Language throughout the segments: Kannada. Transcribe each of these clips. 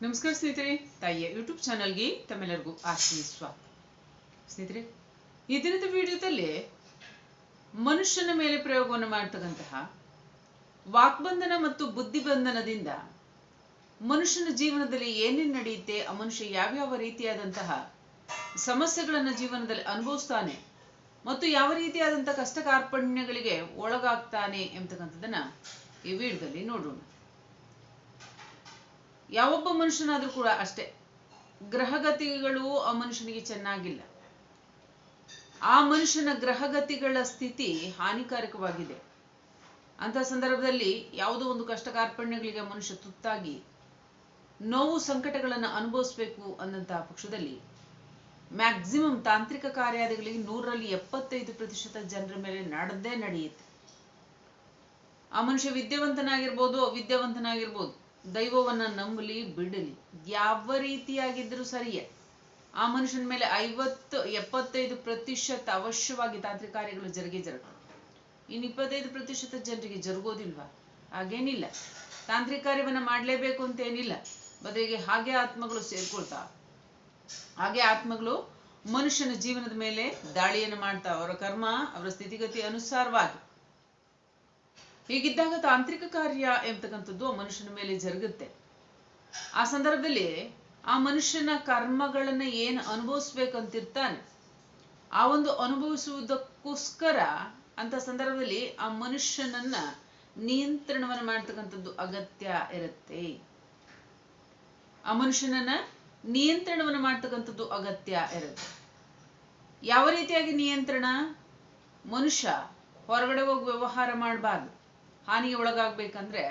ನಮಸ್ಕಾರ ಸ್ನೇಹಿತರೆ, ತಾಯಿಯ ಯೂಟ್ಯೂಬ್ ಚಾನಲ್ಗೆ ತಮ್ಮೆಲ್ಲರಿಗೂ ಆತ್ಮೀಯ ಸ್ವಾಗತ ಸ್ನೇಹಿತರೆ, ಈ ದಿನದ ವಿಡಿಯೋದಲ್ಲಿ ಮನುಷ್ಯನ ಮೇಲೆ ಪ್ರಯೋಗವನ್ನು ಮಾಡ್ತಕ್ಕಂತಹ ವಾಕ್ಬಂಧನ ಮತ್ತು ಬುದ್ಧಿಬಂಧನದಿಂದ ಮನುಷ್ಯನ ಜೀವನದಲ್ಲಿ ಏನೇನು ನಡೆಯುತ್ತೆ, ಆ ಮನುಷ್ಯ ಯಾವ್ಯಾವ ರೀತಿಯಾದಂತಹ ಸಮಸ್ಯೆಗಳನ್ನು ಜೀವನದಲ್ಲಿ ಅನುಭವಿಸ್ತಾನೆ ಮತ್ತು ಯಾವ ರೀತಿಯಾದಂತಹ ಕಷ್ಟ ಕಾರ್ಪಣ್ಯಗಳಿಗೆ ಒಳಗಾಗ್ತಾನೆ ಎಂಬತಕ್ಕಂಥದ್ದನ್ನ ಈ ವಿಡಿಯೋದಲ್ಲಿ ನೋಡೋಣ ಯಾವೊಬ್ಬ ಮನುಷ್ಯನಾದ್ರೂ ಕೂಡ ಅಷ್ಟೇ. ಗ್ರಹಗತಿಗಳು ಆ ಮನುಷ್ಯನಿಗೆ ಚೆನ್ನಾಗಿಲ್ಲ. ಆ ಮನುಷ್ಯನ ಗ್ರಹಗತಿಗಳ ಸ್ಥಿತಿ ಹಾನಿಕಾರಕವಾಗಿದೆ. ಅಂತ ಸಂದರ್ಭದಲ್ಲಿ ಯಾವುದೋ ಒಂದು ಕಷ್ಟ ಕಾರ್ಪಣ್ಯಗಳಿಗೆ ಮನುಷ್ಯ ತುತ್ತಾಗಿ ನೋವು ಸಂಕಟಗಳನ್ನು ಅನುಭವಿಸ್ಬೇಕು ಅನ್ನಂತಹ ಪಕ್ಷದಲ್ಲಿ ಮ್ಯಾಕ್ಸಿಮಮ್ ತಾಂತ್ರಿಕ ಕಾರ್ಯಾದಿಗಳಿಗೆ ನೂರರಲ್ಲಿ ಎಪ್ಪತ್ತೈದು ಪ್ರತಿಶತ ಜನರ ಮೇಲೆ ನಡೆದೇ ನಡೆಯುತ್ತೆ. ಆ ಮನುಷ್ಯ ವಿದ್ಯಾವಂತನಾಗಿರ್ಬೋದು, ಅವಿದ್ಯಾವಂತನಾಗಿರ್ಬೋದು. ದೈವವನ್ನ ನಂಬಲಿ, ಬಿಡಲಿ. ಯಾವ ರೀತಿಯಾಗಿದ್ರೂ ಸರಿಯೇ. ಆ ಮನುಷ್ಯನ ಮೇಲೆ ಐವತ್ತು, ಎಪ್ಪತ್ತೈದು ಪ್ರತಿಶತ ಅವಶ್ಯವಾಗಿ ತಾಂತ್ರಿಕ ಕಾರ್ಯಗಳು ಜರುಗೇ ಜರುಗ. ಇನ್ನು ಇಪ್ಪತ್ತೈದು ಪ್ರತಿಶತ ಜನರಿಗೆ ಜರುಗೋದಿಲ್ವಾ? ಹಾಗೇನಿಲ್ಲ. ತಾಂತ್ರಿಕ ಕಾರ್ಯವನ್ನ ಮಾಡಲೇಬೇಕು ಅಂತ ಏನಿಲ್ಲ. ಬದಲಿಗೆ ಹಾಗೆ ಆತ್ಮಗಳು ಸೇರ್ಕೊಳ್ತಾ, ಹಾಗೆ ಆತ್ಮಗಳು ಮನುಷ್ಯನ ಜೀವನದ ಮೇಲೆ ದಾಳಿಯನ್ನು ಮಾಡ್ತಾ, ಅವರ ಕರ್ಮ, ಅವರ ಸ್ಥಿತಿಗತಿ ಅನುಸಾರವಾಗಿ ಹೀಗಿದ್ದಾಗ ತಾಂತ್ರಿಕ ಕಾರ್ಯ ಎಂಬತಕ್ಕಂಥದ್ದು ಮನುಷ್ಯನ ಮೇಲೆ ಜರುಗುತ್ತೆ. ಆ ಸಂದರ್ಭದಲ್ಲಿ ಆ ಮನುಷ್ಯನ ಕರ್ಮಗಳನ್ನ ಏನು ಅನುಭವಿಸ್ಬೇಕಂತಿರ್ತಾನೆ, ಆ ಒಂದು ಅನುಭವಿಸುವುದಕ್ಕೋಸ್ಕರ ಅಂತ ಸಂದರ್ಭದಲ್ಲಿ ಆ ಮನುಷ್ಯನನ್ನ ನಿಯಂತ್ರಣವನ್ನು ಮಾಡ್ತಕ್ಕಂಥದ್ದು ಅಗತ್ಯ ಇರುತ್ತೆ. ಆ ಮನುಷ್ಯನನ್ನ ನಿಯಂತ್ರಣವನ್ನು ಮಾಡ್ತಕ್ಕಂಥದ್ದು ಅಗತ್ಯ ಇರುತ್ತೆ. ಯಾವ ರೀತಿಯಾಗಿ ನಿಯಂತ್ರಣ? ಮನುಷ್ಯ ಹೊರಗಡೆ ಹೋಗಿ ವ್ಯವಹಾರ ಮಾಡಬಾರ್ದು. ಹಾನಿಗೆ ಒಳಗಾಗ್ಬೇಕಂದ್ರೆ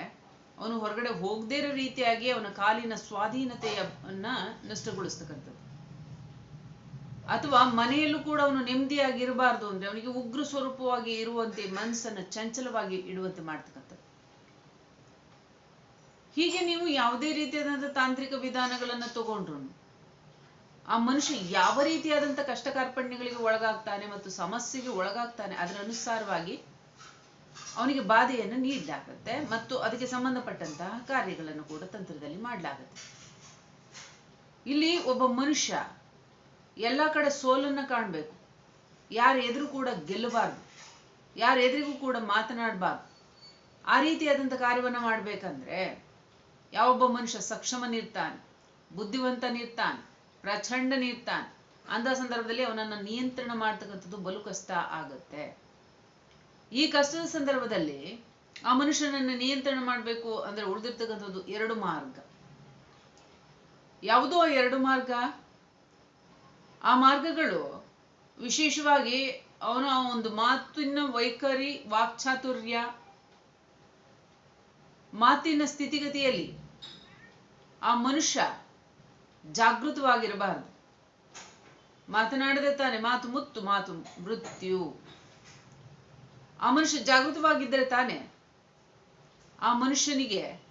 ಅವನು ಹೊರಗಡೆ ಹೋಗದೇ ಇರೋ ರೀತಿಯಾಗಿ ಅವನ ಕಾಲಿನ ಸ್ವಾಧೀನತೆಯನ್ನ ನಷ್ಟಗೊಳಿಸ್ತಕ್ಕಂಥದ್ದು. ಅಥವಾ ಮನೆಯಲ್ಲೂ ಕೂಡ ಅವನು ನೆಮ್ಮದಿಯಾಗಿರಬಾರ್ದು ಅಂದ್ರೆ ಅವನಿಗೆ ಉಗ್ರ ಸ್ವರೂಪವಾಗಿ ಇರುವಂತೆ ಮನಸ್ಸನ್ನು ಚಂಚಲವಾಗಿ ಇಡುವಂತೆ ಮಾಡ್ತಕ್ಕಂಥದ್ದು. ಹೀಗೆ ನೀವು ಯಾವುದೇ ರೀತಿಯಾದಂತಹ ತಾಂತ್ರಿಕ ವಿಧಾನಗಳನ್ನ ತಗೊಂಡ್ರು ಆ ಮನುಷ್ಯ ಯಾವ ರೀತಿಯಾದಂತ ಕಷ್ಟ ಕಾರ್ಪಣ್ಯಗಳಿಗೆ ಒಳಗಾಗ್ತಾನೆ ಮತ್ತು ಸಮಸ್ಯೆಗೆ ಒಳಗಾಗ್ತಾನೆ ಅದರ ಅನುಸಾರವಾಗಿ ಅವನಿಗೆ ಬಾಧೆಯನ್ನು ನೀಡಲಾಗುತ್ತೆ ಮತ್ತು ಅದಕ್ಕೆ ಸಂಬಂಧಪಟ್ಟಂತಹ ಕಾರ್ಯಗಳನ್ನು ಕೂಡ ತಂತ್ರದಲ್ಲಿ ಮಾಡಲಾಗುತ್ತೆ. ಇಲ್ಲಿ ಒಬ್ಬ ಮನುಷ್ಯ ಎಲ್ಲ ಕಡೆ ಸೋಲನ್ನ ಕಾಣಬೇಕು. ಯಾರ ಎದುರು ಕೂಡ ಗೆಲ್ಲಬಾರ್ದು. ಯಾರ ಎದುರಿಗೂ ಕೂಡ ಮಾತನಾಡಬಾರ್ದು. ಆ ರೀತಿಯಾದಂಥ ಕಾರ್ಯವನ್ನ ಮಾಡಬೇಕಂದ್ರೆ ಯಾವೊಬ್ಬ ಮನುಷ್ಯ ಸಕ್ಷಮನಿರ್ತಾನೆ ಬುದ್ಧಿವಂತನಿರ್ತಾನೆ ಪ್ರಚಂಡನಿರ್ತಾನೆ ಅಂತ ಸಂದರ್ಭದಲ್ಲಿ ಅವನನ್ನ ನಿಯಂತ್ರಣ ಮಾಡ್ತಕ್ಕಂಥದ್ದು ಬಲು ಕಷ್ಟ ಆಗುತ್ತೆ. ಈ ಕಷ್ಟದ ಸಂದರ್ಭದಲ್ಲಿ ಆ ಮನುಷ್ಯನನ್ನು ನಿಯಂತ್ರಣ ಮಾಡಬೇಕು ಅಂದ್ರೆ ಉಳಿದಿರ್ತಕ್ಕಂಥದ್ದು ಎರಡು ಮಾರ್ಗ. ಯಾವುದೋ ಎರಡು ಮಾರ್ಗ? ಆ ಮಾರ್ಗಗಳು ವಿಶೇಷವಾಗಿ ಅವನ ಒಂದು ಮಾತಿನ ವೈಖರಿ, ವಾಕ್ಚಾತುರ್ಯ, ಮಾತಿನ ಸ್ಥಿತಿಗತಿಯಲ್ಲಿ ಆ ಮನುಷ್ಯ ಜಾಗೃತವಾಗಿರಬಾರದು. ಮಾತನಾಡದೆ ತಾನೆ, ಮಾತು ಮುತ್ತು, ಮಾತು ಮೃತ್ಯು. ಆ ಮನುಷ್ಯ ಜಾಗೃತವಾಗಿದ್ದರೆ ತಾನೆ ಆ ಮನುಷ್ಯನಿಗೆ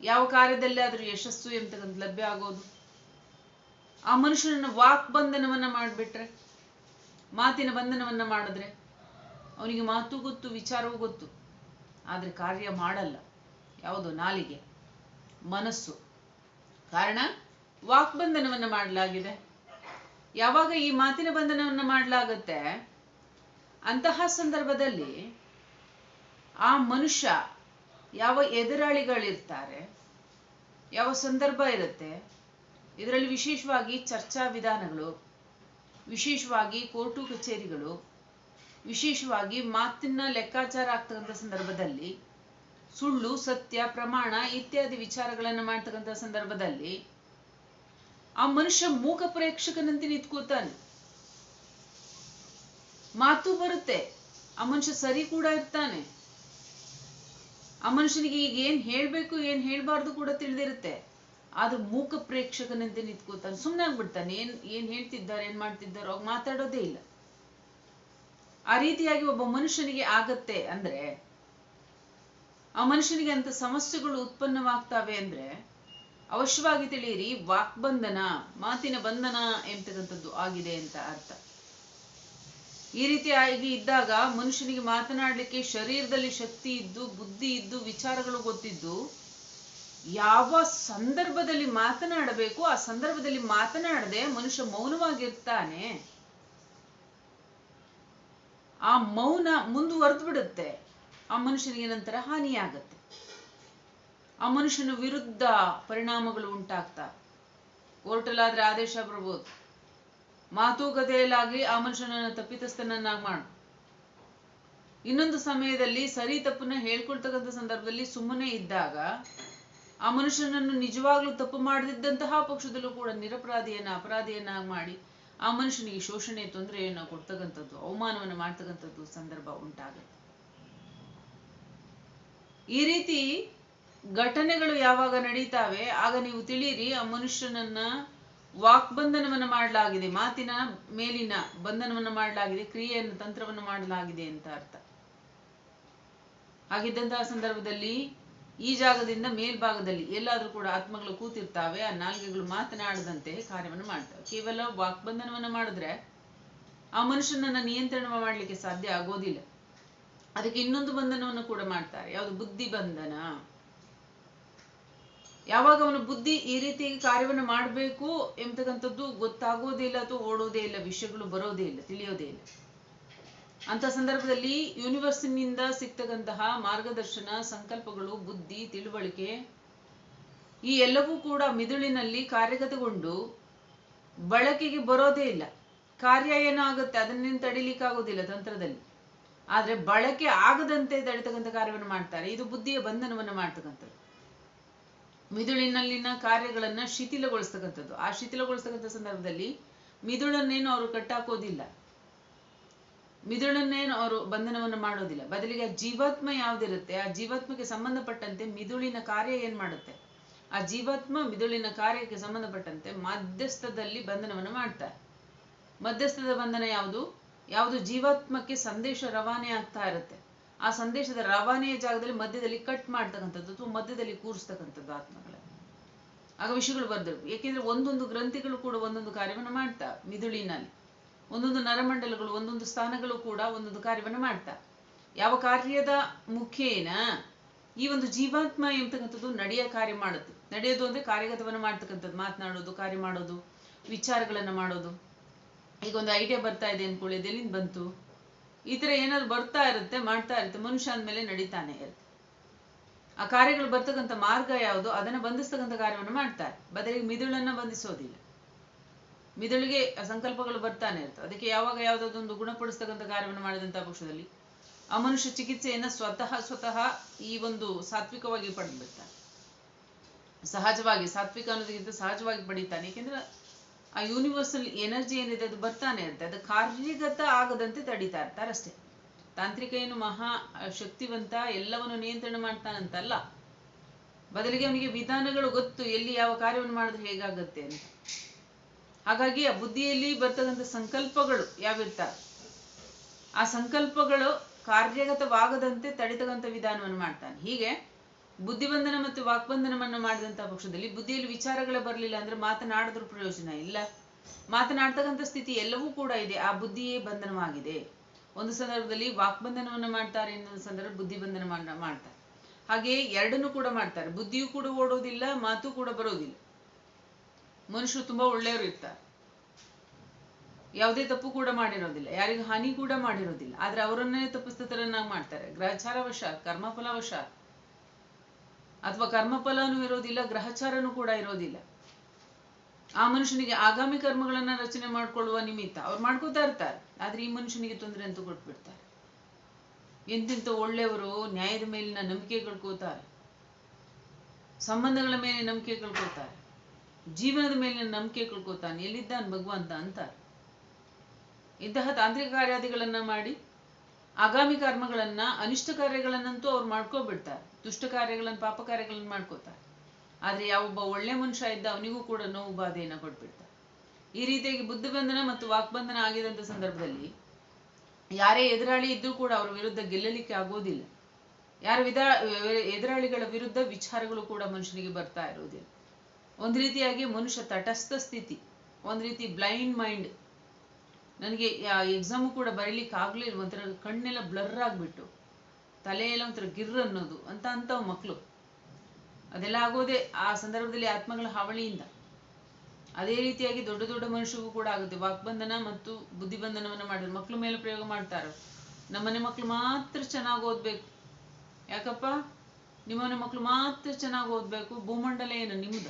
ಯಾವ ಕಾರ್ಯದಲ್ಲೇ ಆದ್ರೂ ಯಶಸ್ಸು ಎಂತಕ್ಕಂಥ ಲಭ್ಯ ಆಗೋದು? ಆ ಮನುಷ್ಯನನ್ನು ವಾಕ್ ಬಂಧನವನ್ನ ಮಾಡಿಬಿಟ್ರೆ, ಮಾತಿನ ಬಂಧನವನ್ನ ಮಾಡಿದ್ರೆ ಅವನಿಗೆ ಮಾತು ಗೊತ್ತು, ವಿಚಾರವೂ ಗೊತ್ತು. ಆದ್ರೆ ಕಾರ್ಯ ಮಾಡಲ್ಲ. ಯಾವುದು ನಾಲಿಗೆ, ಮನಸ್ಸು. ಕಾರಣ ವಾಕ್ ಬಂಧನವನ್ನ ಮಾಡಲಾಗಿದೆ. ಯಾವಾಗ ಈ ಮಾತಿನ ಬಂಧನವನ್ನ ಮಾಡಲಾಗತ್ತೆ? ಅಂತಹ ಸಂದರ್ಭದಲ್ಲಿ ಆ ಮನುಷ್ಯ ಯಾವ ಎದುರಾಳಿಗಳಿರ್ತಾರೆ, ಯಾವ ಸಂದರ್ಭ ಇರುತ್ತೆ, ಇದರಲ್ಲಿ ವಿಶೇಷವಾಗಿ ಚರ್ಚಾ ವಿಧಾನಗಳು, ವಿಶೇಷವಾಗಿ ಕೋರ್ಟು ಕಚೇರಿಗಳು, ವಿಶೇಷವಾಗಿ ಮಾತಿನ ಲೆಕ್ಕಾಚಾರ ಆಗ್ತಕ್ಕಂಥ ಸಂದರ್ಭದಲ್ಲಿ, ಸುಳ್ಳು, ಸತ್ಯ, ಪ್ರಮಾಣ ಇತ್ಯಾದಿ ವಿಚಾರಗಳನ್ನು ಮಾಡ್ತಕ್ಕಂಥ ಸಂದರ್ಭದಲ್ಲಿ ಆ ಮನುಷ್ಯ ಮೂಕ ಪ್ರೇಕ್ಷಕನಂತೆ ನಿಂತ್ಕೋತಾನೆ ಮಾತು ಬರುತ್ತೆ. ಆ ಮನುಷ್ಯ ಸರಿ ಕೂಡ ಇರ್ತಾನೆ. ಆ ಮನುಷ್ಯನಿಗೆ ಈಗ ಏನ್ ಹೇಳ್ಬೇಕು, ಏನ್ ಹೇಳ್ಬಾರ್ದು ಕೂಡ ತಿಳಿದಿರುತ್ತೆ. ಆದ್ರೆ ಮೂಕ ಪ್ರೇಕ್ಷಕನಂತೆ ನಿಂತ್ಕೋತಾನೆ ಸುಮ್ಮನೆ ಆಗ್ಬಿಡ್ತಾನೆ. ಏನ್ ಏನ್ ಹೇಳ್ತಿದ್ದಾರೆ, ಏನ್ ಮಾಡ್ತಿದ್ದಾರೋ ಅವಾಗ ಮಾತಾಡೋದೇ ಇಲ್ಲ. ಆ ರೀತಿಯಾಗಿ ಒಬ್ಬ ಮನುಷ್ಯನಿಗೆ ಆಗತ್ತೆ ಅಂದ್ರೆ, ಆ ಮನುಷ್ಯನಿಗೆ ಅಂತ ಸಮಸ್ಯೆಗಳು ಉತ್ಪನ್ನವಾಗ್ತಾವೆ ಅಂದ್ರೆ, ಅವಶ್ಯವಾಗಿ ತಿಳಿಯಿರಿ, ವಾಕ್ಬಂಧನ, ಮಾತಿನ ಬಂಧನ ಎಂಬತಕ್ಕಂಥದ್ದು ಆಗಿದೆ ಅಂತ ಅರ್ಥ. ಈ ರೀತಿಯಾಗಿ ಇದ್ದಾಗ ಮನುಷ್ಯನಿಗೆ ಮಾತನಾಡಲಿಕ್ಕೆ ಶರೀರದಲ್ಲಿ ಶಕ್ತಿ ಇದ್ದು, ಬುದ್ಧಿ ಇದ್ದು, ವಿಚಾರಗಳು ಗೊತ್ತಿದ್ದು, ಯಾವ ಸಂದರ್ಭದಲ್ಲಿ ಮಾತನಾಡಬೇಕು, ಆ ಸಂದರ್ಭದಲ್ಲಿ ಮಾತನಾಡದೆ ಮನುಷ್ಯ ಮೌನವಾಗಿರ್ತಾನೆ. ಆ ಮೌನ ಮುಂದುವರೆದು ಬಿಡುತ್ತೆ. ಆ ಮನುಷ್ಯನಿಗೆ ನಂತರ ಹಾನಿಯಾಗತ್ತೆ. ಆ ಮನುಷ್ಯನ ವಿರುದ್ಧ ಪರಿಣಾಮಗಳು ಉಂಟಾಗ್ತಾ. ಕೋರ್ಟಲ್ಲಾದ್ರೆ ಆದೇಶ ಬರ್ಬೋದು. ಮಾತುಕತೆಯಲ್ಲಾಗಿ ಆ ಮನುಷ್ಯನನ್ನ ತಪ್ಪಿತಸ್ಥನನ್ನಾಗಿ ಮಾಡು ಇನ್ನೊಂದು ಸಮಯದಲ್ಲಿ ಸರಿ ತಪ್ಪನ್ನ ಹೇಳ್ಕೊಳ್ತಕ್ಕಂಥ ಸಂದರ್ಭದಲ್ಲಿ ಸುಮ್ಮನೆ ಇದ್ದಾಗ ಆ ಮನುಷ್ಯನನ್ನು ನಿಜವಾಗ್ಲೂ ತಪ್ಪು ಮಾಡದಿದ್ದಂತಹ ಪಕ್ಷದಲ್ಲೂ ಕೂಡ ನಿರಪರಾಧಿಯನ್ನ ಅಪರಾಧಿಯನ್ನಾಗಿ ಮಾಡಿ ಆ ಮನುಷ್ಯನಿಗೆ ಶೋಷಣೆ, ತೊಂದರೆಯನ್ನು ಕೊಡ್ತಕ್ಕಂಥದ್ದು, ಅವಮಾನವನ್ನು ಮಾಡ್ತಕ್ಕಂಥದ್ದು ಸಂದರ್ಭ ಉಂಟಾಗುತ್ತೆ. ಈ ರೀತಿ ಘಟನೆಗಳು ಯಾವಾಗ ನಡೀತಾವೆ, ಆಗ ನೀವು ತಿಳಿಯಿರಿ ಆ ಮನುಷ್ಯನನ್ನ ವಾಕ್ಬಂಧನವನ್ನು ಮಾಡಲಾಗಿದೆ, ಮಾತಿನ ಮೇಲಿನ ಬಂಧನವನ್ನು ಮಾಡಲಾಗಿದೆ, ಕ್ರಿಯೆಯನ್ನು ತಂತ್ರವನ್ನು ಮಾಡಲಾಗಿದೆ ಅಂತ ಅರ್ಥ. ಹಾಗಿದ್ದಂತಹ ಸಂದರ್ಭದಲ್ಲಿ ಈ ಜಾಗದಿಂದ ಮೇಲ್ಭಾಗದಲ್ಲಿ ಎಲ್ಲಾದ್ರೂ ಕೂಡ ಆತ್ಮಗಳು ಕೂತಿರ್ತಾವೆ, ಆ ನಾಲ್ಗೆಗಳು ಮಾತನಾಡದಂತೆ ಕಾರ್ಯವನ್ನು ಮಾಡ್ತಾವೆ. ಕೇವಲ ವಾಕ್ ಬಂಧನವನ್ನು ಮಾಡಿದ್ರೆ ಆ ಮನುಷ್ಯನನ್ನ ನಿಯಂತ್ರಣ ಮಾಡಲಿಕ್ಕೆ ಸಾಧ್ಯ ಆಗೋದಿಲ್ಲ. ಅದಕ್ಕೆ ಇನ್ನೊಂದು ಬಂಧನವನ್ನು ಕೂಡ ಮಾಡ್ತಾರೆ. ಯಾವುದು? ಬುದ್ಧಿ ಬಂಧನ. ಯಾವಾಗ ಅವನ ಬುದ್ಧಿ ಈ ರೀತಿ ಕಾರ್ಯವನ್ನು ಮಾಡಬೇಕು ಎಂಬತಕ್ಕಂಥದ್ದು ಗೊತ್ತಾಗೋದೇ ಇಲ್ಲ ಅಥವಾ ಓಡೋದೇ ಇಲ್ಲ, ವಿಷಯಗಳು ಬರೋದೇ ಇಲ್ಲ, ತಿಳಿಯೋದೇ ಇಲ್ಲ. ಅಂತ ಸಂದರ್ಭದಲ್ಲಿ ಯೂನಿವರ್ಸಿನಿಂದ ಸಿಗ್ತಕ್ಕಂತಹ ಮಾರ್ಗದರ್ಶನ, ಸಂಕಲ್ಪಗಳು, ಬುದ್ಧಿ, ತಿಳುವಳಿಕೆ ಈ ಎಲ್ಲವೂ ಕೂಡ ಮಿದುಳಿನಲ್ಲಿ ಕಾರ್ಯಗತಗೊಂಡು ಬಳಕೆಗೆ ಬರೋದೇ ಇಲ್ಲ. ಕಾರ್ಯ ಏನಾಗುತ್ತೆ ಅದನ್ನೇನು ತಡಿಲಿಕ್ಕಾಗೋದಿಲ್ಲ ತಂತ್ರದಲ್ಲಿ. ಆದ್ರೆ ಬಳಕೆ ಆಗದಂತೆ ತಡಿತಕ್ಕಂಥ ಕಾರ್ಯವನ್ನು ಮಾಡ್ತಾರೆ. ಇದು ಬುದ್ಧಿಯ ಬಂಧನವನ್ನು ಮಾಡ್ತಕ್ಕಂಥದ್ದು. ಮಿದುಳಿನಲ್ಲಿನ ಕಾರ್ಯಗಳನ್ನ ಶಿಥಿಲಗೊಳಿಸ್ತಕ್ಕಂಥದ್ದು. ಆ ಶಿಥಿಲಗೊಳಿಸ್ತಕ್ಕಂಥ ಸಂದರ್ಭದಲ್ಲಿ ಮಿದುಳನ್ನೇನು ಅವರು ಕಟ್ಟಾಕೋದಿಲ್ಲ. ಮಿದುಳನ್ನೇನು ಅವರು ಬಂಧನವನ್ನು ಮಾಡೋದಿಲ್ಲ. ಬದಲಿಗೆ ಆ ಜೀವಾತ್ಮ ಯಾವ್ದಿರುತ್ತೆ? ಆ ಜೀವಾತ್ಮಕ್ಕೆ ಸಂಬಂಧಪಟ್ಟಂತೆ ಮಿದುಳಿನ ಕಾರ್ಯ ಏನ್ ಮಾಡುತ್ತೆ? ಆ ಜೀವಾತ್ಮ ಮಿದುಳಿನ ಕಾರ್ಯಕ್ಕೆ ಸಂಬಂಧಪಟ್ಟಂತೆ ಮಧ್ಯಸ್ಥದಲ್ಲಿ ಬಂಧನವನ್ನು ಮಾಡ್ತಾರೆ. ಮಧ್ಯಸ್ಥದ ಬಂಧನ ಯಾವುದು? ಯಾವುದು ಜೀವಾತ್ಮಕ್ಕೆ ಸಂದೇಶ ರವಾನೆ ಆಗ್ತಾ ಇರುತ್ತೆ. ಆ ಸಂದೇಶದ ರವಾನೆಯ ಜಾಗದಲ್ಲಿ ಮಧ್ಯದಲ್ಲಿ ಕಟ್ ಮಾಡ್ತಕ್ಕಂಥದ್ದು ಅಥವಾ ಮಧ್ಯದಲ್ಲಿ ಕೂರಿಸ್ತಕ್ಕಂಥದ್ದು ಆತ್ಮಗಳ. ಆಗ ವಿಷಯಗಳು ಬರ್ದರು ಏಕೆಂದ್ರೆ ಒಂದೊಂದು ಗ್ರಂಥಿಗಳು ಕೂಡ ಒಂದೊಂದು ಕಾರ್ಯವನ್ನು ಮಾಡ್ತಾ, ಮಿದುಳಿನಲ್ಲಿ. ಒಂದೊಂದು ನರಮಂಡಲಗಳು, ಒಂದೊಂದು ಸ್ಥಾನಗಳು ಕೂಡ ಒಂದೊಂದು ಕಾರ್ಯವನ್ನು ಮಾಡ್ತಾ. ಯಾವ ಕಾರ್ಯದ ಮುಖೇನ ಈ ಒಂದು ಜೀವಾತ್ಮ ಎಂಬತಕ್ಕಂಥದ್ದು ನಡೆಯ ಕಾರ್ಯ ಮಾಡುತ್ತೆ. ನಡೆಯೋದು ಅಂದ್ರೆ ಕಾರ್ಯಗತವನ್ನು ಮಾಡ್ತಕ್ಕಂಥದ್ದು, ಮಾತನಾಡೋದು, ಕಾರ್ಯ ಮಾಡೋದು, ವಿಚಾರಗಳನ್ನ ಮಾಡೋದು. ಈಗ ಒಂದು ಐಡಿಯಾ ಬರ್ತಾ ಇದೆ ಅನ್ಕೊಳ್ಳಿ. ಎಲ್ಲಿಂದ ಬಂತು? ಈ ಥರ ಏನಾದ್ರು ಬರ್ತಾ ಇರುತ್ತೆ, ಮಾಡ್ತಾ ಇರುತ್ತೆ ಮನುಷ್ಯ ಅಂದಮೇಲೆ ನಡೀತಾನೆ ಇರುತ್ತೆ. ಆ ಕಾರ್ಯಗಳು ಬರ್ತಕ್ಕಂಥ ಮಾರ್ಗ ಯಾವುದು? ಅದನ್ನ ಬಂಧಿಸ್ತಕ್ಕಂಥ ಕಾರ್ಯವನ್ನು ಮಾಡ್ತಾರೆ. ಬದಲಿಗೆ ಮಿದುಳನ್ನ ಬಂಧಿಸೋದಿಲ್ಲ. ಮಿದುಳಿಗೆ ಸಂಕಲ್ಪಗಳು ಬರ್ತಾನೆ ಇರ್ತವೆ ಅದಕ್ಕೆ ಯಾವಾಗ ಯಾವುದಾದೊಂದು ಗುಣಪಡಿಸ್ತಕ್ಕಂಥ ಕಾರ್ಯವನ್ನು ಮಾಡಿದಂಥ ಪಕ್ಷದಲ್ಲಿ? ಆ ಮನುಷ್ಯ ಚಿಕಿತ್ಸೆಯನ್ನು ಸ್ವತಃ ಸ್ವತಃ ಈ ಒಂದು ಸಾತ್ವಿಕವಾಗಿ ಪಡೆದ್ಬಿಡ್ತಾನೆ. ಸಹಜವಾಗಿ, ಸಾತ್ವಿಕ ಅನ್ನೋದಕ್ಕಿಂತ ಸಹಜವಾಗಿ ಪಡೀತಾನೆ. ಯಾಕೆಂದ್ರೆ ಆ ಯೂನಿವರ್ಸಲ್ ಎನರ್ಜಿ ಏನಿದೆ ಅದು ಬರ್ತಾನೆ ಅಂತ. ಅದು ಕಾರ್ಯಗತ ಆಗದಂತೆ ತಡೀತಾ ಇರ್ತಾರಷ್ಟೇ ತಾಂತ್ರಿಕ ಏನು ಮಹಾ ಶಕ್ತಿವಂತ ಎಲ್ಲವನ್ನು ನಿಯಂತ್ರಣ ಮಾಡ್ತಾನಂತಲ್ಲ, ಬದಲಿಗೆ ಅವನಿಗೆ ವಿಧಾನಗಳು ಗೊತ್ತು ಎಲ್ಲಿ ಯಾವ ಕಾರ್ಯವನ್ನು ಮಾಡಿದ್ರೆ ಹೇಗಾಗತ್ತೆ ಅಂತ. ಹಾಗಾಗಿ ಆ ಬುದ್ಧಿಯಲ್ಲಿ ಬರ್ತಕ್ಕಂಥ ಸಂಕಲ್ಪಗಳು ಯಾವಿರ್ತಾರೆ ಆ ಸಂಕಲ್ಪಗಳು ಕಾರ್ಯಗತವಾಗದಂತೆ ತಡಿತಕ್ಕಂಥ ವಿಧಾನವನ್ನು ಮಾಡ್ತಾನೆ. ಹೀಗೆ ಬುದ್ಧಿಬಂಧನ ಮತ್ತು ವಾಕ್ಬಂಧನವನ್ನು ಮಾಡಿದಂತಹ ಪಕ್ಷದಲ್ಲಿ ಬುದ್ಧಿಯಲ್ಲಿ ವಿಚಾರಗಳೇ ಬರಲಿಲ್ಲ ಅಂದ್ರೆ ಮಾತನಾಡಿದ್ರೂ ಪ್ರಯೋಜನ ಇಲ್ಲ. ಮಾತನಾಡ್ತಕ್ಕಂಥ ಸ್ಥಿತಿ ಎಲ್ಲವೂ ಕೂಡ ಇದೆ. ಆ ಬುದ್ಧಿಯೇ ಬಂಧನವಾಗಿದೆ. ಒಂದು ಸಂದರ್ಭದಲ್ಲಿ ವಾಕ್ಬಂಧನವನ್ನು ಮಾಡ್ತಾರೆ, ಇನ್ನೊಂದು ಸಂದರ್ಭ ಬುದ್ಧಿ ಬಂಧನ ಮಾಡ್ತಾರೆ. ಹಾಗೆ ಎರಡನ್ನೂ ಕೂಡ ಮಾಡ್ತಾರೆ. ಬುದ್ಧಿಯೂ ಕೂಡ ಓಡೋದಿಲ್ಲ, ಮಾತು ಕೂಡ ಬರೋದಿಲ್ಲ. ಮನುಷ್ಯರು ತುಂಬಾ ಒಳ್ಳೆಯವರು ಇರ್ತಾರೆ. ಯಾವುದೇ ತಪ್ಪು ಕೂಡ ಮಾಡಿರೋದಿಲ್ಲ. ಯಾರಿಗೂ ಹಾನಿ ಕೂಡ ಮಾಡಿರೋದಿಲ್ಲ. ಆದ್ರೆ ಅವರನ್ನೇ ತಪ್ಪಿಸ್ತರನ್ನಾಗಿ ಮಾಡ್ತಾರೆ. ಗ್ರಹಚಾರವಶ, ಕರ್ಮಫಲವಶ ಅಥವಾ ಕರ್ಮಫಲನೂ ಇರೋದಿಲ್ಲ, ಗ್ರಹಚಾರನೂ ಕೂಡ ಇರೋದಿಲ್ಲ. ಆ ಮನುಷ್ಯನಿಗೆ ಆಗಾಮಿ ಕರ್ಮಗಳನ್ನ ರಚನೆ ಮಾಡ್ಕೊಳ್ಳುವ ನಿಮಿತ್ತ ಅವ್ರು ಮಾಡ್ಕೋತಾ ಇರ್ತಾರೆ. ಆದ್ರೆ ಈ ಮನುಷ್ಯನಿಗೆ ತೊಂದರೆ ಅಂತೂ ಕೊಟ್ಬಿಡ್ತಾರೆ. ಎಂತೆಂಥ ಒಳ್ಳೆಯವರು ನ್ಯಾಯದ ಮೇಲಿನ ನಂಬಿಕೆ ಕಳ್ಕೋತಾರೆ ಸಂಬಂಧಗಳ ಮೇಲೆ ನಂಬಿಕೆ ಕಳ್ಕೋತಾರೆ ಜೀವನದ ಮೇಲಿನ ನಂಬಿಕೆ ಕಳ್ಕೋತಾನೆ ಎಲ್ಲಿದ್ದಾನೆ ಭಗವಂತ ಅಂತ ಇಂತಹ ತಾಂತ್ರಿಕ ಕಾರ್ಯಾದಿಗಳನ್ನ ಮಾಡಿ ಆಗಾಮಿ ಕರ್ಮಗಳನ್ನ, ಅನಿಷ್ಟ ಕಾರ್ಯಗಳನ್ನಂತೂ ಅವ್ರು ಮಾಡ್ಕೋಬಿಡ್ತಾರೆ. ದುಷ್ಟ ಕಾರ್ಯಗಳನ್ನ, ಪಾಪ ಕಾರ್ಯಗಳನ್ನ ಮಾಡ್ಕೋತಾರೆ. ಆದ್ರೆ ಯಾವೊಬ್ಬ ಒಳ್ಳೆ ಮನುಷ್ಯ ಇದ್ದ ಅವನಿಗೂ ಕೂಡ ನೋವು ಬಾಧೆಯನ್ನ ಕೊಟ್ಬಿಡ್ತಾರೆ. ಈ ರೀತಿಯಾಗಿ ಬುದ್ಧಿಬಂಧನ ಮತ್ತು ವಾಕ್ಬಂಧನ ಆಗಿದಂತ ಸಂದರ್ಭದಲ್ಲಿ ಯಾರೇ ಎದುರಾಳಿ ಇದ್ರೂ ಕೂಡ ಅವರ ವಿರುದ್ಧ ಗೆಲ್ಲಲಿಕ್ಕೆ ಆಗೋದಿಲ್ಲ. ಯಾರ ವಿಧ ಎದುರಾಳಿಗಳ ವಿರುದ್ಧ ವಿಚಾರಗಳು ಕೂಡ ಮನುಷ್ಯನಿಗೆ ಬರ್ತಾ ಇರೋದಿಲ್ಲ. ಒಂದ್ ರೀತಿಯಾಗಿ ಮನುಷ್ಯ ತಟಸ್ಥ ಸ್ಥಿತಿ, ಒಂದ್ ರೀತಿ ಬ್ಲೈಂಡ್ ಮೈಂಡ್ ನನಗೆ ಎಕ್ಸಾಮು ಕೂಡ ಬರೀಲಿಕ್ಕೆ ಇಲ್ಲ, ಒಂಥರ ಕಣ್ಣೆಲ್ಲ ಬ್ಲರ್ ಆಗಿಬಿಟ್ಟು. ತಲೆಯೆಲ್ಲ ಒಂಥರ ಗಿರ್ ಅನ್ನೋದು, ಅಂತ ಅಂಥವು ಮಕ್ಕಳು ಅದೆಲ್ಲ ಆಗೋದೇ ಆ ಸಂದರ್ಭದಲ್ಲಿ ಆತ್ಮಗಳ ಹಾವಳಿಯಿಂದ. ಅದೇ ರೀತಿಯಾಗಿ ದೊಡ್ಡ ದೊಡ್ಡ ಮನುಷ್ಯಗೂ ಕೂಡ ಆಗುತ್ತೆ. ವಾಕ್ಬಂಧನ ಮತ್ತು ಬುದ್ಧಿಬಂಧನವನ್ನು ಮಾಡಿದ್ರು ಮಕ್ಕಳ ಮೇಲೆ ಪ್ರಯೋಗ ಮಾಡ್ತಾರೆ? ನಮ್ಮನೆ ಮಕ್ಕಳು ಮಾತ್ರ ಚೆನ್ನಾಗಿ ಓದ್ಬೇಕು. ಯಾಕಪ್ಪ? ನಿಮ್ಮನೆ ಮಕ್ಕಳು ಮಾತ್ರ ಚೆನ್ನಾಗಿ ಓದ್ಬೇಕು. ಭೂಮಂಡಲ ಏನು? ನಿಮ್ದ.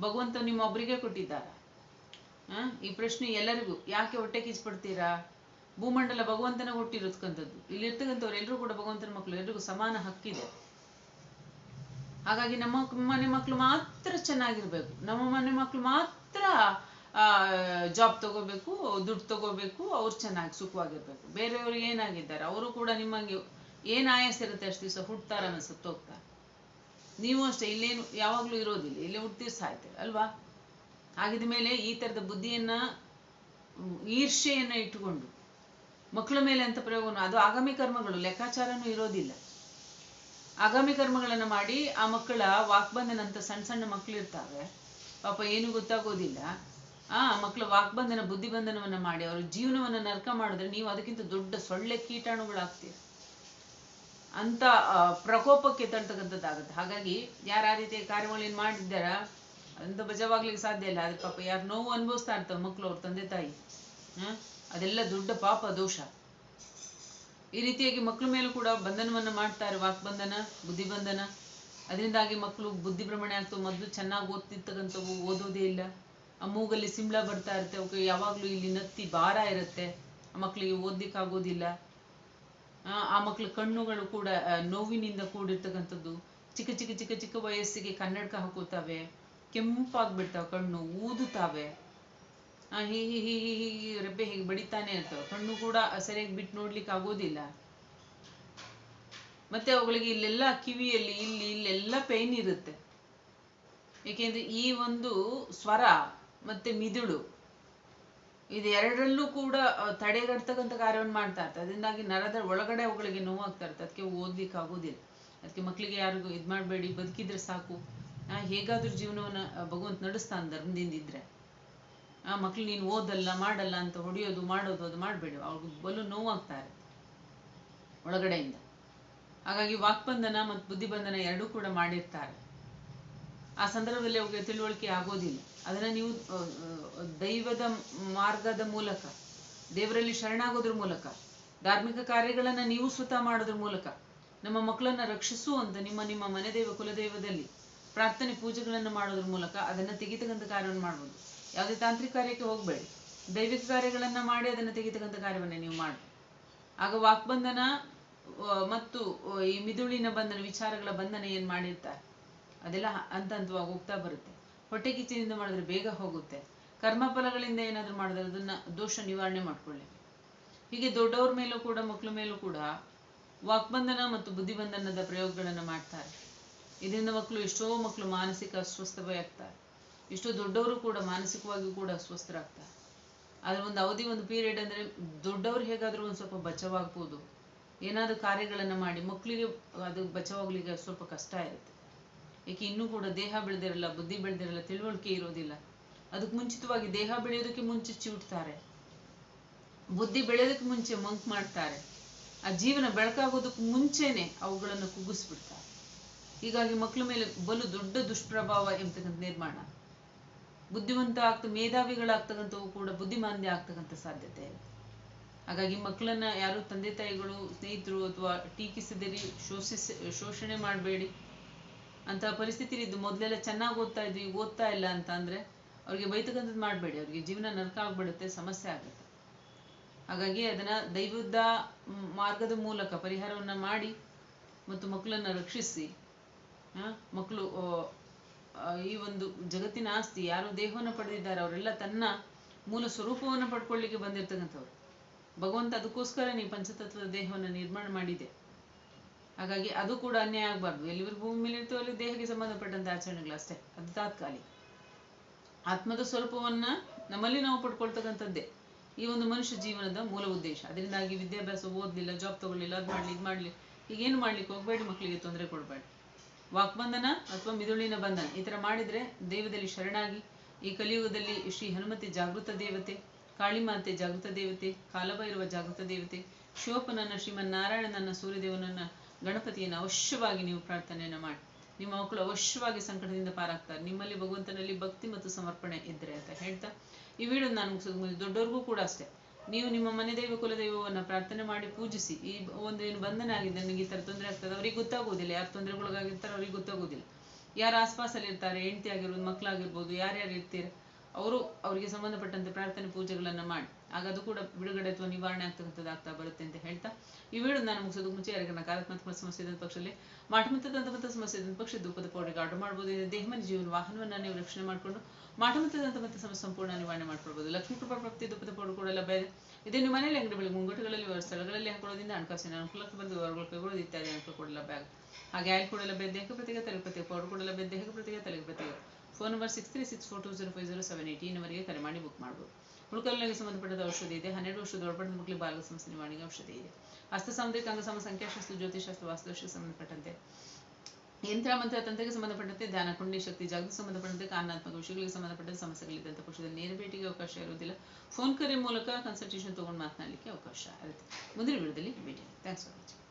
ಭಗವಂತ ನಿಮ್ಮ ಒಬ್ಬರಿಗೆ ಕೊಟ್ಟಿದ್ದಾರ? ಈ ಪ್ರಶ್ನೆ ಎಲ್ಲರಿಗೂ. ಯಾಕೆ ಹೊಟ್ಟೆ ಕಿಚ್ಚಿಬಿಡ್ತೀರಾ ಭೂಮಂಡಲ ಭಗವಂತನ ಕೊಟ್ಟಿರತಕ್ಕಂಥದ್ದು ಇಲ್ಲಿರ್ತಕ್ಕಂಥವ್ರು ಎಲ್ಲರೂ ಕೂಡ ಭಗವಂತನ ಮಕ್ಕಳು. ಎಲ್ರಿಗೂ ಸಮಾನ ಹಕ್ಕಿದೆ. ಹಾಗಾಗಿ ನಮ್ಮ ಮನೆ ಮಕ್ಕಳು ಮಾತ್ರ ಚೆನ್ನಾಗಿರ್ಬೇಕು. ನಮ್ಮ ಮನೆ ಮಕ್ಕಳು ಮಾತ್ರ ಜಾಬ್ ತಗೋಬೇಕು, ದುಡ್ಡು ತಗೋಬೇಕು, ಅವ್ರು ಚೆನ್ನಾಗಿ ಸುಖವಾಗಿರ್ಬೇಕು. ಬೇರೆಯವ್ರು ಏನಾಗಿದ್ದಾರೆ? ಅವರು ಕೂಡ ನಿಮಗೆ ಏನ್ ಆಯಾಸ ಇರುತ್ತೆ ಅಷ್ಟು ದಿವಸ ಹುಟ್ತಾರ ಸತ್ತೋಗ್ತಾರೆ. ನೀವು ಅಷ್ಟೇ, ಇಲ್ಲೇನು, ಯಾವಾಗ್ಲೂ ಇರೋದಿಲ್ಲ. ಇಲ್ಲೇ ಹುಟ್ಟಿದ ಸಾಯ್ತೀರಿ ಅಲ್ವಾ? ಹಾಗಿದ ಮೇಲೆ ಈ ತರದ ಬುದ್ಧಿಯನ್ನ ಈರ್ಷೆಯನ್ನ ಇಟ್ಟುಕೊಂಡು, ಮಕ್ಕಳ ಮೇಲೆ ಅಂತ ಪ್ರಯೋಗವನ್ನು, ಅದು ಆಗಾಮಿ ಕರ್ಮಗಳು, ಲೆಕ್ಕಾಚಾರನೂ ಇರೋದಿಲ್ಲ. ಆಗಾಮಿ ಕರ್ಮಗಳನ್ನ ಮಾಡಿ ಆ ಮಕ್ಕಳ ವಾಕ್ಬಂಧನ ಅಂತ ಸಣ್ಣ ಸಣ್ಣ ಮಕ್ಕಳು ಇರ್ತಾವೆ ಪಾಪ ಏನು ಗೊತ್ತಾಗೋದಿಲ್ಲ. ಆ ಮಕ್ಕಳ ವಾಕ್ಬಂಧನ, ಬುದ್ಧಿಬಂಧನವನ್ನ ಮಾಡಿ, ಅವ್ರ ಜೀವನವನ್ನ ನರ್ಕ ಮಾಡಿದ್ರೆ ನೀವು ಅದಕ್ಕಿಂತ ದೊಡ್ಡ ಸೊಳ್ಳೆ ಕೀಟಾಣುಗಳಾಗ್ತೀರ. ಅಂತ ಪ್ರಕೋಪಕ್ಕೆ ತಳ್ತಕ್ಕಂಥದ್ದಾಗುತ್ತೆ ಹಾಗಾಗಿ ಯಾರು ಆ ರೀತಿಯ ಕಾರ್ಯಗಳೇನು ಮಾಡಿದ್ದಾರ ಅಂತ ಬಜವಾಗ್ಲಿಕ್ಕೆ ಸಾಧ್ಯ ಇಲ್ಲ. ಅದ್ರ ಪಾಪ ಯಾರು ನೋವು ಅನುಭವಿಸ್ತಾ ಇರ್ತಾವ ಮಕ್ಕಳು ಅವ್ರ ತಂದೆ ತಾಯಿ. ಹ? ಅದೆಲ್ಲ ದೊಡ್ಡ ಪಾಪ ದೋಷ. ಈ ರೀತಿಯಾಗಿ ಮಕ್ಕಳ ಮೇಲೂ ಕೂಡ ಬಂಧನವನ್ನ ಮಾಡ್ತಾರೆ ವಾಕ್ಬಂಧನ, ಬುದ್ಧಿಬಂಧನ. ಅದರಿಂದಾಗಿ ಮಕ್ಕಳು ಬುದ್ಧಿ ಭ್ರಮಣೆ ಆಗ್ತವೆ. ಮೊದಲು ಚೆನ್ನಾಗಿ ಓದ್ತಿರ್ತಕ್ಕಂಥವು ಓದೋದೇ ಇಲ್ಲ. ಆ ಮೂಗಲ್ಲಿ ಸಿಂಬಳ ಬರ್ತಾ ಇರುತ್ತೆ. ಅವಕ್ಕೆ ಯಾವಾಗಲೂ ಇಲ್ಲಿ ನತ್ತಿ ಭಾರ ಇರುತ್ತೆ. ಆ ಮಕ್ಕಳಿಗೆ ಓದ್ಲಿಕ್ಕೆ ಆಗೋದಿಲ್ಲ. ಆ ಮಕ್ಕಳ ಕಣ್ಣುಗಳು ಕೂಡ ನೋವಿನಿಂದ ಕೂಡಿರ್ತಕ್ಕಂಥದ್ದು. ಚಿಕ್ಕ ಚಿಕ್ಕ ಚಿಕ್ಕ ಚಿಕ್ಕ ವಯಸ್ಸಿಗೆ ಕನ್ನಡಕ ಹಾಕೋತಾವೆ. ಕೆಂಪಾಗ್ಬಿಡ್ತಾವೆ ಕಣ್ಣು ಊದುತ್ತಾವೆ ಹೀ ಹೀ ಹೀ ಹೀ ರೆಬ್ಬೆ ಹೀಗೆ ಬಡಿತಾನೆ ಇರ್ತವೆ. ಕಣ್ಣು ಕೂಡ ಸರಿಯಾಗಿ ಬಿಟ್ಟು ನೋಡ್ಲಿಕ್ಕೆ ಆಗೋದಿಲ್ಲ. ಮತ್ತೆ ಅವುಗಳಿಗೆ ಇಲ್ಲೆಲ್ಲ ಕಿವಿಯಲ್ಲಿ, ಇಲ್ಲಿ, ಇಲ್ಲೆಲ್ಲ ಪೇನ್ ಇರುತ್ತೆ. ಏಕೆಂದ್ರೆ ಈ ಒಂದು ಸ್ವರ ಮತ್ತೆ ಮಿದುಳು ಇದು ಎರಡರಲ್ಲೂ ಕೂಡ ತಡೆಗಟ್ಟತಕ್ಕಂಥ ಕಾರ್ಯವನ್ನು ಮಾಡ್ತಾ ಇರ್ತದೆ. ಅದರಿಂದಾಗಿ ನರದ ಒಳಗಡೆ ಅವುಗಳಿಗೆ ನೋವಾಗ್ತಾ ಇರ್ತದೆ. ಅದಕ್ಕೆ ಓದ್ಲಿಕ್ಕೆ ಆಗೋದಿಲ್ಲ. ಅದಕ್ಕೆ ಮಕ್ಕಳಿಗೆ ಯಾರಿಗೂ ಇದು ಮಾಡಬೇಡಿ ಬದುಕಿದ್ರೆ ಸಾಕು. ಹೇಗಾದ್ರೂ ಜೀವನವನ್ನ ಭಗವಂತ ನಡೆಸ್ತಾನೆ ಧರ್ಮದಿಂದ ಇದ್ರೆ ಆ ಮಕ್ಳು ನೀನು ಓದಲ್ಲ, ಮಾಡಲ್ಲ ಅಂತ ಹೊಡೆಯೋದು, ಮಾಡೋದು, ಅದು ಮಾಡಬೇಡಿ. ಅವ್ರಿಗೆ ಬಲು ನೋವಾಗ್ತಾರೆ ಒಳಗಡೆಯಿಂದ. ಹಾಗಾಗಿ ವಾಕ್ಬಂಧನ ಮತ್ತು ಬುದ್ಧಿಬಂಧನ ಎರಡೂ ಕೂಡ ಮಾಡಿರ್ತಾರೆ. ಆ ಸಂದರ್ಭದಲ್ಲಿ ಅವ್ರಿಗೆ ತಿಳುವಳಿಕೆ ಆಗೋದಿಲ್ಲ. ಅದನ್ನ ನೀವು ದೈವದ ಮಾರ್ಗದ ಮೂಲಕ, ದೇವರಲ್ಲಿ ಶರಣಾಗೋದ್ರ ಮೂಲಕ, ಧಾರ್ಮಿಕ ಕಾರ್ಯಗಳನ್ನ ನೀವು ಸ್ವತಃ ಮಾಡೋದ್ರ ಮೂಲಕ, ನಮ್ಮ ಮಕ್ಕಳನ್ನ ರಕ್ಷಿಸುವಂತ ನಿಮ್ಮ ನಿಮ್ಮ ಮನೆದೇವ ಕುಲದೈವದಲ್ಲಿ ಪ್ರಾರ್ಥನೆ ಪೂಜೆಗಳನ್ನು ಮಾಡೋದ್ರ ಮೂಲಕ ಅದನ್ನ ತೆಗೆತಕ್ಕಂಥ ಕಾರ್ಯವನ್ನು ಮಾಡ್ಬೋದು. ಯಾವುದೇ ತಾಂತ್ರಿಕ ಕಾರ್ಯಕ್ಕೆ ಹೋಗಬೇಡಿ. ದೈವಿಕ ಕಾರ್ಯಗಳನ್ನ ಮಾಡಿ ಅದನ್ನ ತೆಗೆತಕ್ಕಂಥ ಕಾರ್ಯವನ್ನು ನೀವು ಮಾಡಿ ಆಗ ವಾಕ್ಬಂಧನ ಮತ್ತು ಈ ಮಿದುಳಿನ ಬಂಧನ, ವಿಚಾರಗಳ ಬಂಧನ ಏನ್ ಮಾಡಿರ್ತಾರೆ? ಅದೆಲ್ಲ ಹಂತ ಹಂತವಾಗಿ ಹೋಗ್ತಾ ಬರುತ್ತೆ. ಹೊಟ್ಟೆ ಕಿಚ್ಚಿನಿಂದ ಮಾಡಿದ್ರೆ ಬೇಗ ಹೋಗುತ್ತೆ. ಕರ್ಮಫಲಗಳಿಂದ ಏನಾದರೂ ಮಾಡಿದ್ರೆ ಅದನ್ನ ದೋಷ ನಿವಾರಣೆ ಮಾಡ್ಕೊಳ್ಳಿ ಹೀಗೆ ದೊಡ್ಡವ್ರ ಮೇಲೂ ಕೂಡ ಮಕ್ಕಳ ಮೇಲೂ ಕೂಡ ವಾಕ್ಬಂಧನ ಮತ್ತು ಬುದ್ಧಿಬಂಧನದ ಪ್ರಯೋಗಗಳನ್ನು ಮಾಡ್ತಾರೆ. ಇದರಿಂದ ಮಕ್ಕಳು ಎಷ್ಟೋ ಮಕ್ಕಳು ಮಾನಸಿಕ ಅಸ್ವಸ್ಥವೇ ಆಗ್ತಾರೆ. ಎಷ್ಟೋ ದೊಡ್ಡವರು ಕೂಡ ಮಾನಸಿಕವಾಗಿಯೂ ಕೂಡ ಅಸ್ವಸ್ಥರಾಗ್ತಾರೆ. ಆದ್ರೆ ಒಂದು ಅವಧಿ, ಒಂದು ಪೀರಿಯಡ್ ಅಂದ್ರೆ ದೊಡ್ಡವರು ಹೇಗಾದರೂ ಒಂದು ಸ್ವಲ್ಪ ಬಚಾವಾಗ್ಬೋದು. ಏನಾದ್ರೂ ಕಾರ್ಯಗಳನ್ನು ಮಾಡಿ ಮಕ್ಕಳಿಗೆ ಅದು ಬಚಾವಾಗ್ಲಿಕ್ಕೆ ಸ್ವಲ್ಪ ಕಷ್ಟ ಇರುತ್ತೆ. ಏಕೆ ಇನ್ನೂ ಕೂಡ ದೇಹ ಬೆಳೆದಿರಲ್ಲ, ಬುದ್ಧಿ ಬೆಳೆದಿರಲ್ಲ, ತಿಳುವಳಿಕೆ ಇರೋದಿಲ್ಲ. ಅದಕ್ಕೆ ಮುಂಚಿತವಾಗಿ ದೇಹ ಬೆಳೆಯೋದಕ್ಕೆ ಮುಂಚೆ ಚಿವುಟ್ತಾರೆ ಬುದ್ಧಿ ಬೆಳೆಯೋದಕ್ಕೆ ಮುಂಚೆ ಮಂಕ್ ಮಾಡ್ತಾರೆ. ಆ ಜೀವನ ಬೆಳಕಾಗೋದಕ್ಕೆ ಮುಂಚೆನೆ ಅವುಗಳನ್ನು ಕುಗ್ಗಿಸ್ಬಿಡ್ತಾರೆ. ಹೀಗಾಗಿ ಮಕ್ಕಳ ಮೇಲೆ ಬಲು ದೊಡ್ಡ ದುಷ್ಪ್ರಭಾವ ಎಂಬತಕ್ಕಂಥ ನಿರ್ಮಾಣ. ಬುದ್ಧಿವಂತ ಆಗ್ತ ಮೇಧಾವಿಗಳಾಗ್ತಕ್ಕಂಥವು ಕೂಡ ಬುದ್ಧಿಮಾಂದ್ಯ ಆಗ್ತಕ್ಕಂಥ ಸಾಧ್ಯತೆ. ಹಾಗಾಗಿ ಮಕ್ಕಳನ್ನ ಯಾರು ತಂದೆ ತಾಯಿಗಳು, ಸ್ನೇಹಿತರು ಅಥವಾ ಟೀಕಿಸದಿರಿ, ಶೋಷಿಸ, ಶೋಷಣೆ ಮಾಡಬೇಡಿ. ಅಂತ ಪರಿಸ್ಥಿತಿ ಇದ್ದು ಮೊದಲೆಲ್ಲ ಚೆನ್ನಾಗಿ ಓದ್ತಾ ಇದ್ವಿ, ಓದ್ತಾ ಇಲ್ಲ ಅಂತ ಅಂದ್ರೆ ಅವ್ರಿಗೆ ಬೈತಕ್ಕಂಥದ್ದು ಮಾಡಬೇಡಿ. ಅವ್ರಿಗೆ ಜೀವನ ನರಕ ಆಗ್ಬಿಡುತ್ತೆ, ಸಮಸ್ಯೆ ಆಗುತ್ತೆ. ಹಾಗಾಗಿ ಅದನ್ನ ದೈವದ ಮಾರ್ಗದ ಮೂಲಕ ಪರಿಹಾರವನ್ನ ಮಾಡಿ ಮತ್ತು ಮಕ್ಕಳನ್ನ ರಕ್ಷಿಸಿ ಮಕ್ಕಳು ಈ ಒಂದು ಜಗತ್ತಿನ ಆಸ್ತಿ, ಯಾರು ದೇಹವನ್ನು ಪಡೆದಿದ್ದಾರೆ, ಅವರೆಲ್ಲ ತನ್ನ ಮೂಲ ಸ್ವರೂಪವನ್ನು ಪಡ್ಕೊಳ್ಳಿಕ್ಕೆ ಬಂದಿರ್ತಕ್ಕಂಥವ್ರು. ಭಗವಂತ ಅದಕ್ಕೋಸ್ಕರ ನೀವು ಪಂಚತತ್ವದ ದೇಹವನ್ನು ನಿರ್ಮಾಣ ಮಾಡಿದೆ. ಹಾಗಾಗಿ ಅದು ಕೂಡ ಅನ್ಯಾಯ ಆಗಬಾರ್ದು. ಎಲ್ಲಿವರೆಗೂ ಭೂಮಿ ಮೇಲೆ ಇರ್ತೇವೆ ಅಲ್ಲಿ ದೇಹಕ್ಕೆ ಸಂಬಂಧಪಟ್ಟಂತ ಆಚರಣೆಗಳು ಅಷ್ಟೇ. ಅದು ತಾತ್ಕಾಲಿಕ. ಆತ್ಮದ ಸ್ವರೂಪವನ್ನ ನಮ್ಮಲ್ಲಿ ನಾವು ಪಡ್ಕೊಳ್ತಕ್ಕಂಥದ್ದೇ. ಈ ಒಂದು ಮನುಷ್ಯ ಜೀವನದ ಮೂಲ ಉದ್ದೇಶ. ಅದರಿಂದಾಗಿ ವಿದ್ಯಾಭ್ಯಾಸ ಓದ್ಲಿಲ್ಲ ಜಾಬ್ ತಗೊಳ್ಳಿಲ್ಲ ಅದ್ ಮಾಡ್ಲಿ, ಇದ್ ಮಾಡ್ಲಿ, ಈಗೇನು ಮಾಡ್ಲಿಕ್ಕೆ ಹೋಗ್ಬೇಡಿ, ಮಕ್ಕಳಿಗೆ ತೊಂದರೆ ಕೊಡಬೇಡಿ. ವಾಕ್ಬಂಧನ ಅಥವಾ ಮಿದುಳಿನ ಬಂಧನ, ಈ ಮಾಡಿದ್ರೆ ದೇವದಲ್ಲಿ ಶರಣಾಗಿ, ಈ ಕಲಿಯುಗದಲ್ಲಿ ಶ್ರೀ ಹನುಮತಿ ಜಾಗೃತ ದೇವತೆ, ಕಾಳಿಮಾತೆ ಜಾಗೃತ ದೇವತೆ, ಕಾಲಭೈರವ ಜಾಗೃತ ದೇವತೆ, ಶಿವಪ್ಪನನ್ನ, ಶ್ರೀಮನ್ನಾರಾಯಣನನ್ನ, ಸೂರ್ಯದೇವನನ್ನ, ಗಣಪತಿಯನ್ನು ಅವಶ್ಯವಾಗಿ ನೀವು ಪ್ರಾರ್ಥನೆಯನ್ನು ಮಾಡಿ. ನಿಮ್ಮ ಮಕ್ಕಳು ಅವಶ್ಯವಾಗಿ ಸಂಕಟದಿಂದ ಪಾರಾಗ್ತಾರೆ. ನಿಮ್ಮಲ್ಲಿ ಭಗವಂತನಲ್ಲಿ ಭಕ್ತಿ ಮತ್ತು ಸಮರ್ಪಣೆ ಇದ್ರೆ ಅಂತ ಹೇಳ್ತಾ, ಈ ವಿಡಿಯೋ ನಾನು ದೊಡ್ಡವ್ರಿಗೂ ಕೂಡ ಅಷ್ಟೇ. ನೀವು ನಿಮ್ಮ ಮನೆ ದೈವ ಕುಲದೈವವನ್ನು ಪ್ರಾರ್ಥನೆ ಮಾಡಿ ಪೂಜಿಸಿ. ಈ ಒಂದು ಏನು ಬಂಧನ ಆಗಿದೆ ನನಗೆ ಈ ಥರ ತೊಂದರೆ ಆಗ್ತದೆ. ಅವ್ರಿಗೆ ಗೊತ್ತಾಗೋದಿಲ್ಲ ಯಾರು ತೊಂದರೆಗೊಳಗಾಗಿರ್ತಾರೆ ಅವ್ರಿಗೆ ಗೊತ್ತಾಗೋದಿಲ್ಲ ಯಾರು ಆಸ್ಪಾಸಲ್ಲಿ ಇರ್ತಾರೆ, ಹೆಂಡತಿ ಆಗಿರ್ಬೋದು ಮಕ್ಕಳಾಗಿರ್ಬೋದು ಯಾರ್ಯಾರು ಇರ್ತೀರ, ಅವರು ಅವರಿಗೆ ಸಂಬಂಧಪಟ್ಟಂತೆ ಪ್ರಾರ್ಥನೆ ಪೂಜೆಗಳನ್ನು ಮಾಡಿ. ಆಗ ಅದು ಕೂಡ ಬಿಡುಗಡೆ ಅಥವಾ ನಿವಾರಣೆ ಆಗ್ತಕ್ಕಂಥದ್ದು ಆಗ್ತಾ ಬರುತ್ತೆ ಅಂತ ಹೇಳ್ತಾ, ಈ ವಿಡಿಯೋ ನಾನು ಮುಗಿಸೋದಕ್ಕೆ ಮುಂಚೆ ಯಾರಿಗೆ ನಕಾರಾತ್ಮಕ ಸಮಸ್ಯೆ ಇದ್ದ ಪಕ್ಷದಲ್ಲಿ ಮಾಟಮಂತದಂತಮಂತ ಸಮಸ್ಯೆ ಇದ್ದ ಪಕ್ಷ ಧೂಪದ ಪೌಡರ್ಗೆ ಆರ್ಡರ್ ಮಾಡ್ಬೋದು ದೇಹಮನ ಜೀವನ ವಾಹನವನ್ನು ನೀವು ರಕ್ಷಣೆ ಮಾಡಿಕೊಂಡು ಮಾಟಮಂತದಂತಮಂತ ಸಮಸ್ಯೆ ಸಂಪೂರ್ಣ ನಿವಾರಣೆ ಮಾಡ್ಕೊಳ್ಬೋದು. ಲಕ್ಷ್ಮೀ ಕೃಪಾ ಪ್ರಾಪ್ತಿ, ಧೂಪದ ಪೌಡರ್ ಕೂಡ ಲಭ್ಯ ಇದೆ. ಇದೇ ನಿಮ್ಮ ಮನೆಯಲ್ಲಿ ಅಂಗಡಿಗಳಿಗೆ ಮುಂಗಟ್ಟುಗಳಲ್ಲಿ ಸ್ಥಳಗಳಲ್ಲಿ ಹಾಕೊಳ್ಳೋದ್ರಿಂದ ಹಣಕಾಸಿನ ಅನುಕೂಲಕ್ಕೆ ಬಂದು ಅವರುಗಳು ಕೈಗೊಳ್ಳೋದು ಇತ್ಯಾದಿ ಅನುಕೂಲ ಕೂಡ ಲಭ್ಯ ಆಗುತ್ತೆ. ಹಾಗೆ ಆಯಿಲ್ ಕೂಡ ಲಭ್ಯ ದೇಹಕ್ಕೆ ಪ್ರತಿಗೆ ತಲೆ ಪ್ರತಿ ಪೌಡರ್ ಕೂಡ ಲಭ್ಯ ದೇಹಕ್ಕೆ ಪ್ರತಿಗೆ ಪ್ರತಿಗೆ phone number six three six four two zero five zero seven eight ಈ ನಂಬರಿಗೆ ಕರೆ ಮಾಡಿ ಬುಕ್ ಮಾಡ್ಬೋದು. ಉಳ್ಕಲಿಗೆ ಸಂಬಂಧಪಟ್ಟದ ಔಷಧಿ ಇದೆ. ಹನ್ನೆರಡು ವರ್ಷದ ಒಳಪಟ್ಟ ಮಕ್ಕಳಿಗೆ ಬಾಲ ಸಮಸ್ಯೆ ನಿವಾರಣೆಗೆ ಔಷಧಿ ಇದೆ. ಹಸ್ತ ಸಾಮುದ್ರಿಕ ಅಂಗಸಮ ಸಂಖ್ಯಾಶಾಸ್ತ್ರ ಜ್ಯೋತಿಷಾಸ್ತ್ರ ವಾಸ್ತುಶಾಸ್ತ್ರ ಸಂಬಂಧಪಟ್ಟಂತೆ. ಯಂತ್ರ, ಮಂತ್ರ, ತಂತ್ರಕ್ಕೆ ಸಂಬಂಧಪಟ್ಟಂತೆ ಧ್ಯಾನ ಕುಂಡಿ ಶಕ್ತಿ ಜಾಗೃತಿ ಸಂಬಂಧಪಟ್ಟಂತೆ ಕಾರಣಾತ್ಮಕ ವಿಷಯಗಳಿಗೆ ಸಂಬಂಧಪಟ್ಟಂತೆ ಸಮಸ್ಯೆಗಳಿದ್ದಂಥ ಪಕ್ಷದಲ್ಲಿ ನೇರ ಭೇಟಿಗೆ ಅವಕಾಶ ಇರುವುದಿಲ್ಲ. ಫೋನ್ ಕರೆ ಮೂಲಕ ಕನ್ಸಲ್ಟೇಷನ್ ತೊಗೊಂಡು ಮಾತನಾಡಲಿಕ್ಕೆ ಅವಕಾಶ ಇರುತ್ತೆ. ಮುಂದಿನ ವಿಡಿಯೋದಲ್ಲಿ ಭೇಟಿ ಥ್ಯಾಂಕ್ಸ್ ಫಾರ್ ವಾಚಿಂಗ್